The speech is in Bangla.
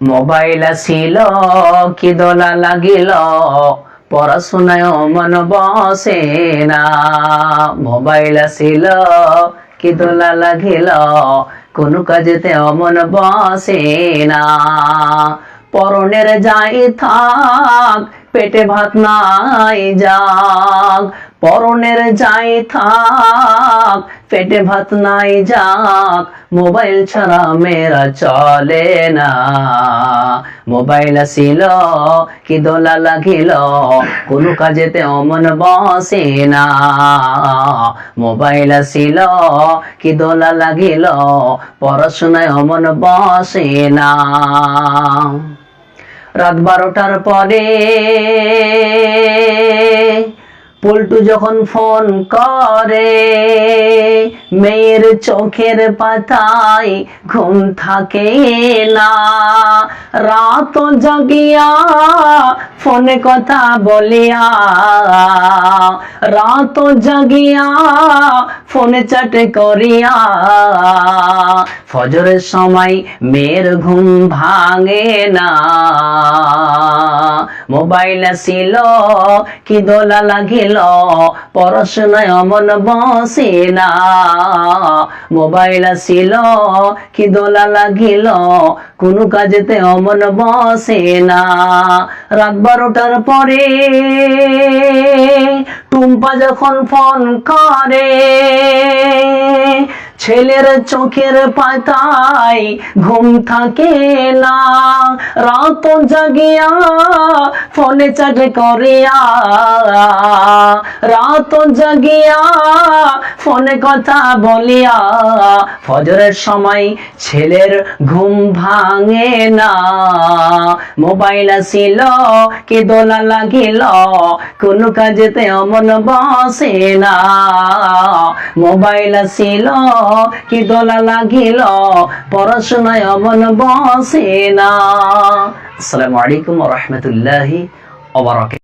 মোবাইল আসিল কি দোলা লাগিল? পড়াশোনায় মন বসে না। মোবাইল আসিল কি দোলা লাগিল? কোনো কাজেতে অমন বসে না। পরনের যাই থাক, পেটে ভাত নাই যাক। পরনের যাই থাক, পেটে ভাত নাই যাক। মোবাইল ছাড়া মেরা চলে না। মোবাইল আসিল, কি দোলা লাগিল, কোনো কাজেতে অমন বসে না। মোবাইল আসিল, কি দোলা লাগিল, পড়াশোনায় অমন বসে না। রাত বারোটার পরে। পল্টু যখন ফোন করে, মেয়ের চোখের পাতায় ঘুম থাকে না। রাত জাগিয়া ফোনে কথা বলিয়া রাত জাগিয়া ফোনে চাটে করিয়া। ফজরের সময় মেয়ের ঘুম ভাঙে না। মোবাইল আসিল কি দোলা লাগিল পড়াশোনায় অমন বসে না। মোবাইল আসিল, কি দোলা লাগিল, কোনো কাজেতে অমন বসে না। রাত বারোটার পরে টুম্পা যখন ফোন করে ছেলের চোখের পাতায় ঘুম থাকে না। রাত জাগিয়া ফোনে চাটে করিয়া রাত জাগিয়া ফোনে কথা বলিয়া, ফজরের সময় ছেলের ঘুম ভাঙে না। মোবাইল আসিল, কি দোলা লাগিল, কোনো কাজেতে অমন বসে না। মোবাইল আসিল, কি দোলা লাগিল, পড়াশোনায় অমন বসে না। আসসালামু আলাইকুম রহমতুল্লাহি ওয়া বারাকাতুহু।